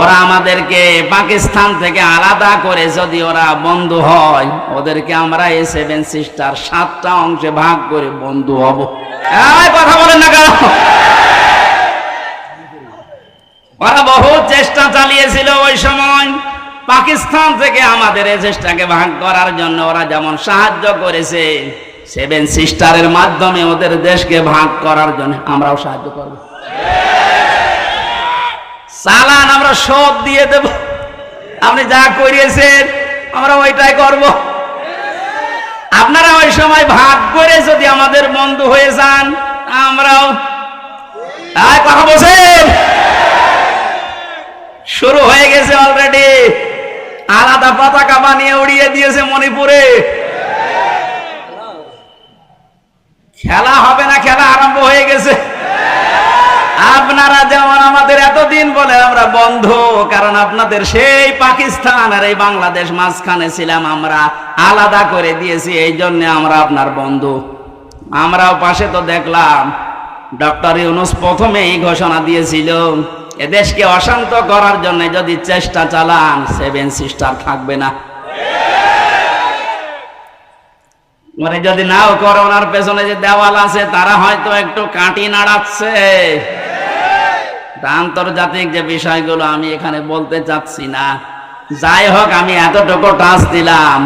ওরা আমাদেরকে পাকিস্তান থেকে আলাদা করে যদি ওরা বন্ধু হয়, ওদেরকে আমরা এই সেভেন সিস্টার সাতটা অংশে ভাগ করে বন্ধু হব। কথা বলেন না কেন? ওরা বহু চেষ্টা চালিয়েছিল ওই সময়। পাকিস্তান থেকে আমাদের এই চেষ্টাকে ভাগ করার জন্য ওরা যেমন সাহায্য করেছে সেভেন সিস্টারের মাধ্যমে ওদের দেশকে ভাগ করার জন্য আমরাও সাহায্য করব। চালান আমরা সব দিয়ে দেব। আপনি যা করিয়েছেন, আমরা ওইটাই করব। আপনারা ওই সময় ভাগ করে যদি আমাদের বন্ধু হয়ে যান, আমরাও কথা বলছেন? শুরু হয়ে গেছে অলরেডি আলাদা পতাকা বানিয়ে উড়িয়ে দিয়েছে মণিপুরে। খেলা হবে না, খেলা আরম্ভ হয়ে গেছে। আপনারা যেমন আমাদের এতদিন বলে আমরা বন্ধ, কারণ আপনাদের সেই পাকিস্তান আর এই বাংলাদেশ মাঝখানে ছিলাম, আমরা আলাদা করে দিয়েছি, এই জন্য আমরা আপনার বন্ধু। আমরাও পাশে তো দেখলাম, ডক্টর ইউনুস প্রথমেই ঘোষণা দিয়েছিল, এদেশকে অশান্ত করার জন্য যদি চেষ্টা চালান, সেভেন সিস্টার থাকবে না। মানে যদি নাও করোনার পেছনে যে দেওয়াল আছে, তারা হয়তো একটু কাটি নাড়াচ্ছে। তা আন্তর্জাতিক যে বিষয়গুলো আমি এখানে বলতে চাচ্ছি না। যাই হোক, আমি এতটুকু টাচ দিলাম।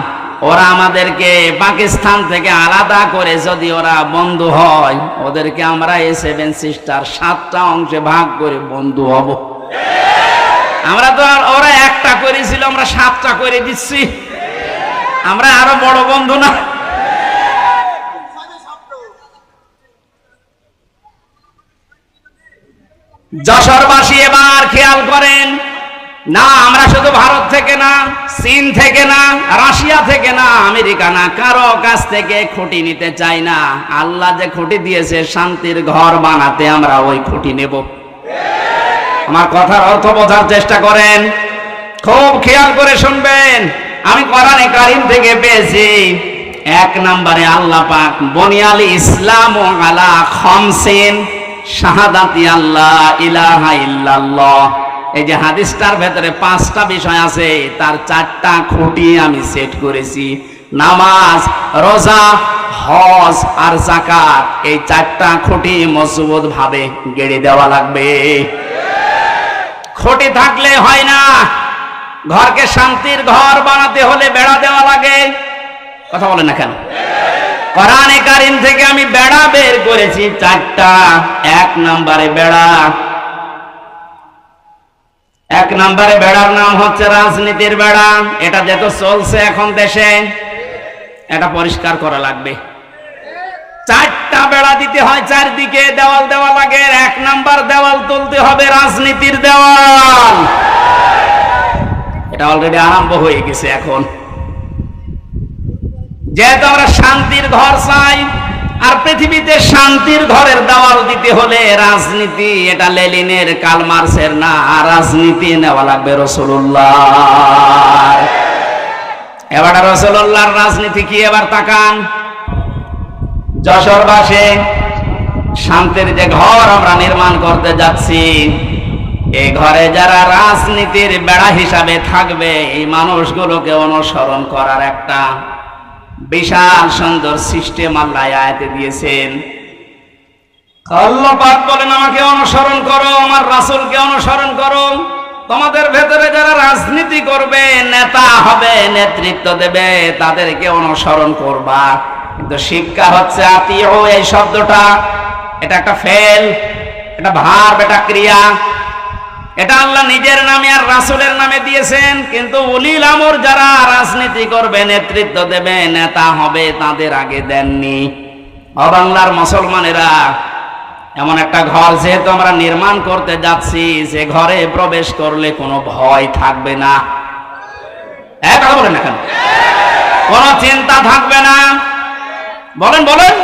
ওরা আমাদেরকে পাকিস্তান থেকে আলাদা করে যদি ওরা বন্ধু হয়, ওদেরকে আমরা এই সেভেন সিস্টার সাতটা অংশে ভাগ করে বন্ধু হব। আমরা তো আর, ওরা একটা করেছিল, আমরা সাতটা করে দিচ্ছি। আমরা আরও বড় বন্ধু না। যশোরবাসী এবার খেয়াল করেন। না, আমরা শুধু ভারত থেকে না, চীন থেকে না, রাশিয়া থেকে না, আমেরিকা না, কারও কাছ থেকে খুঁটি নিতে চাই না। আল্লাহ যে খুঁটি দিয়েছে, শান্তির ঘর বানাতে আমরা ওই খুঁটি নেব। আমার কথার অর্থ বোঝার চেষ্টা করেন। খুব খেয়াল করে শুনবেন, আমি কোরআনে কারিম থেকে পেয়েছি। এক নম্বরে আল্লাহ পাক বনিয়াল ইসলাম আলা খমসিন শাহাদাতি আল্লাহ ইলাহা ইল্লাল্লাহ। এই যে হাদিসটার ভেতরে পাঁচটা বিষয় আছে, তার চারটা খুঁটি আমি সেট করেছি। নামাজ, রোজা, হজ আর জাকাত এই চারটা খুঁটি মজবুত ভাবে গেড়ে দেওয়া লাগবে। খুঁটি থাকলে হয় না, ঘরকে শান্তির ঘর বানাতে হলে বেড়া দেওয়া লাগে। কথা বলেন না কেন? কোরআনে কারিম থেকে আমি বেড়া বের করেছি, চারটা। এক নম্বরে বেড়া। এক নম্বরে বেড়ার নাম হচ্ছে রাজনীতির বেড়া। এটা যেহেতু চলছে এখন দেশে, এটা পরিষ্কার করা লাগবে। চারটা বেড়া দিতে হয় চারদিকে, দেওয়াল দেওয়া লাগে এক নাম্বার দেওয়াল তুলতে হবে রাজনীতির দেওয়াল। এটা অলরেডি আরম্ভ হয়ে গেছে এখন। যেহেতু আমরা শান্তির ঘর চাই, আর পৃথিবীতে শান্তির ঘরের দেওয়াল দিতে হলে রাজনীতি, এটা লেলিনের কালমার্সের না রাজনীতি নেওয়া লাগবে রসুল্লাহ এবার রসুল্লাহর রাজনীতি কি এবার তাকান? যশোরবাসে শান্তির যে ঘর আমরা নির্মাণ করতে যাচ্ছি এই ঘরে যারা রাজনীতির বেড়া হিসাবে থাকবে, এই মানুষগুলোকে অনুসরণ করার একটা বিশাল সুন্দর সিস্টেম আল্লাহ আয়াতে দিয়েছেন। আল্লাহ বলেন, আমাকে অনুসরণ করো, আমার রাসূলকে অনুসরণ করো। তোমাদের ভেতরে যারা রাজনীতি করবে, নেতা হবে, নেতৃত্ব দেবে, তাদেরকে অনুসরণ করবা। কিন্তু শিক্ষা হচ্ছে আতিও এই শব্দটা। এটা একটা ফেল, এটা ভার, এটা ক্রিয়া। এটা আল্লাহ নিজের নামে আর রাসূলের নামে দিয়েছেন, কিন্তু উলিল আমর যারা রাজনীতি করবে, নেতৃত্ব দেবে, নেতা হবে, তাদের আগে দেননি। অবাংলার মুসলমানেরা, এমন একটা ঘর যেহেতু আমরা নির্মাণ করতে যাচ্ছি যে ঘরে প্রবেশ করলে কোনো ভয় থাকবে না। কথা বলেন না কেন? কোনো চিন্তা থাকবে না। বলেন বলেন।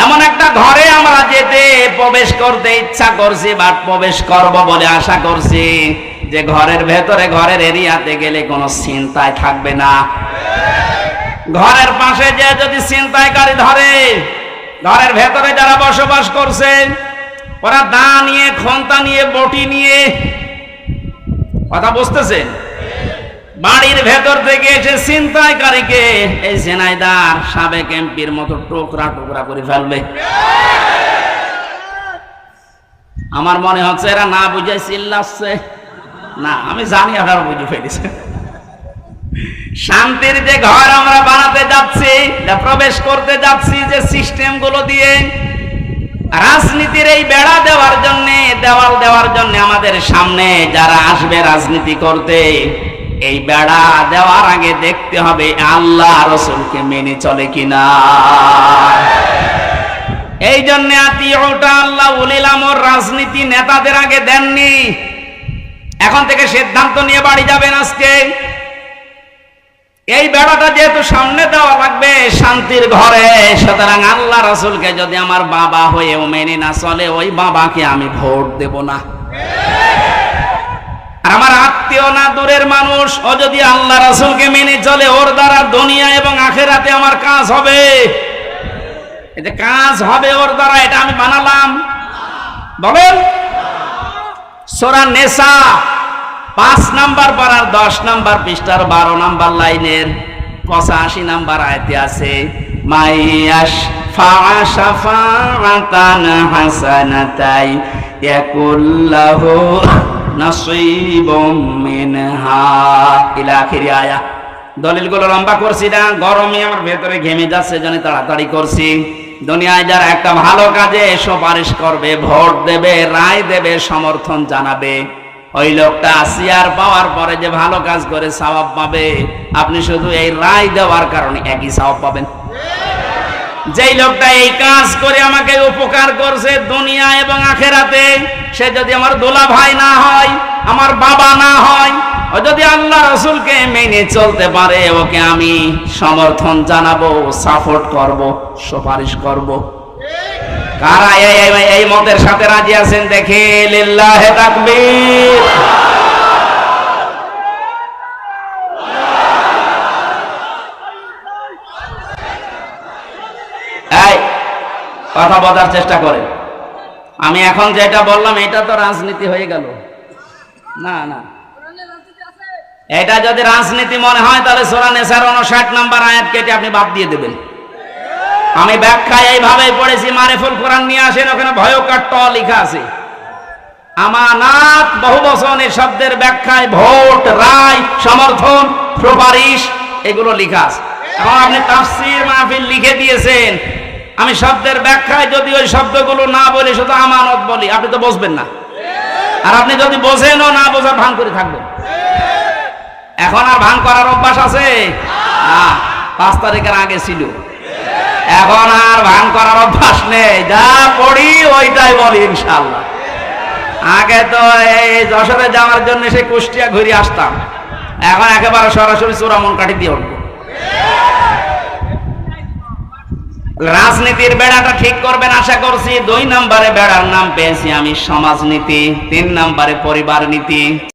এমন একটা ঘরে আমরা যেতে প্রবেশ করতে ইচ্ছা করছি বা প্রবেশ করব বলে আশা করছি যে ঘরের ভেতরে, ঘরের এরিয়াতে গেলে কোনো চিন্তায় থাকবে না। ঘরের পাশে যে যদি চিন্তায়কারী ধরে, ঘরের ভেতরে যারা বসবাস করছে, ওরা দা নিয়ে, খন্তা নিয়ে, বটি নিয়ে, কথা বুঝতেছেন? বাড়ির ভেতর থেকে এসে ছিনতাইকারীকে এই জেনাইদার সাবেক এমপির মতো টোকরা টোকরা করে ফেলবে। আমার মনে হচ্ছে এরা না বুঝে চিল্লাচ্ছে। না, আমি জানি আপনারা বুঝে ফেলেছে শান্তির যে ঘর আমরা বানাতে যাচ্ছি প্রবেশ করতে যাচ্ছি, যে সিস্টেমগুলো দিয়ে, রাজনীতির এই বেড়া দেওয়ার জন্য, দেওয়াল দেওয়ার জন্য আমাদের সামনে যারা আসবে রাজনীতি করতে এই বেড়া দেওয়ার আগে দেখতে হবে আল্লাহ রসুলকে মেনে চলে কিনা। এই জন্য আত্মীয়টা আল্লাহ উলিল আমর রাজনীতি নেতাদের আগে দেননি। এখন থেকে সিদ্ধান্ত নিয়ে বাড়ি যাবেন আজকে। এই বেড়াটা যেহেতু সামনে দেওয়া লাগবে, শান্তির ঘরে, সুতরাং আল্লাহ রসুলকে যদি আমার বাবা হয়েও মেনে না চলে, ওই বাবাকে আমি ভোট দেব না। আত্মীয় না দূরের মানুষ, ও যদি আল্লাহ রসুলকে মেনে চলে ওর দ্বারা দুনিয়া এবং আখেরাতে আমার কাজ হবে। এতে কাজ হবে ওর দ্বারা, এটা আমি বানালাম। বলেন। সোরা নেশা পাঁচ নাম্বার পাড়ার দশ নাম্বার পৃষ্ঠার বারো নাম্বার লাইনের পঁচাশি নাম্বার আয়তে আছে মাইয়াস ফাশাফাতান হাসানাতাই ইয়াকুল্লাহু নাসিবুম মিনহা। দলিলগুলো লম্বা করছি না গরমে আমার ভেতরে ঘেমে তাড়াতাড়ি করছি। দুনিয়ায় একটা ভালো কাজে সুপারিশ করবে, ভোট দেবে, রায় দেবে, সমর্থন জানাবে। ওই লোকটা আসিয়ার পাওয়ার পরে যে ভালো কাজ করে, সওয়াব পাবে। আপনি শুধু এই রায় দেওয়ার কারণে একই সওয়াব পাবেন। যেই লোকটা এই কাজ করে আমাকে উপকার করছে দুনিয়া এবং আখেরাতে, সে যদি আমার দোলা ভাই না হয়, আমার বাবা না হয়, ও যদি আল্লাহ রসুলকে মেনে চলতে পারে, ওকে আমি সমর্থন জানাব সাপোর্ট করব, সুপারিশ করব। কারা এই মতের সাথে রাজি আছেন? দেখে লিল্লাহে তাকবীর এই কথা বলার চেষ্টা করেন আমি এখন যেটা বললাম, এটা তো রাজনীতি হয়ে গেল। না না। এটা যদি রাজনীতি মনে হয়, তাহলে সোরা নেশার উনষাট নাম্বার আয়াত কেটে আপনি বাদ দিয়ে দেবেন। আমি ব্যাখ্যায় এইভাবেই পড়েছি, মারেফুল কোরআন নিয়ে আসেন, ওখানে ভয়কার লেখা আছে। আমানাত বহু বচনের শব্দের ব্যাখ্যায় ভোট, রায়, সমর্থন, সুপারিশ, এগুলো লেখা আছে। এখন আপনি তাফসির মাহফিল লিখে দিয়েছেন আমি শব্দের ব্যাখ্যায় যদি ওই শব্দগুলো না বলি, শুধু আমানত বলি, আপনি তো বসবেন না। আর আপনি যদি বোঝেনও না বোঝার ভান করে থাকবেন। এখন আর ভান করার অভ্যাস আছে? না, পাঁচ তারিখের আগে ছিল। এখন আর ভান করার অভ্যাস নেই। যা পড়ি, ওইটাই বলি, ইনশাল্লাহ। আগে তো এই যশোরে যাওয়ার জন্য সে কুষ্টিয়া ঘুরে আসতাম। এখন একেবারে সরাসরি চূড়ামন কাটি দিয়ে উঠবো। রাজনীতির বেড়াটা ঠিক করবেন আশা করছি। দুই নাম্বারে বেড়ার নাম পেয়েছি আমি সমাজনীতি, তিন নাম্বারে পরিবার নীতি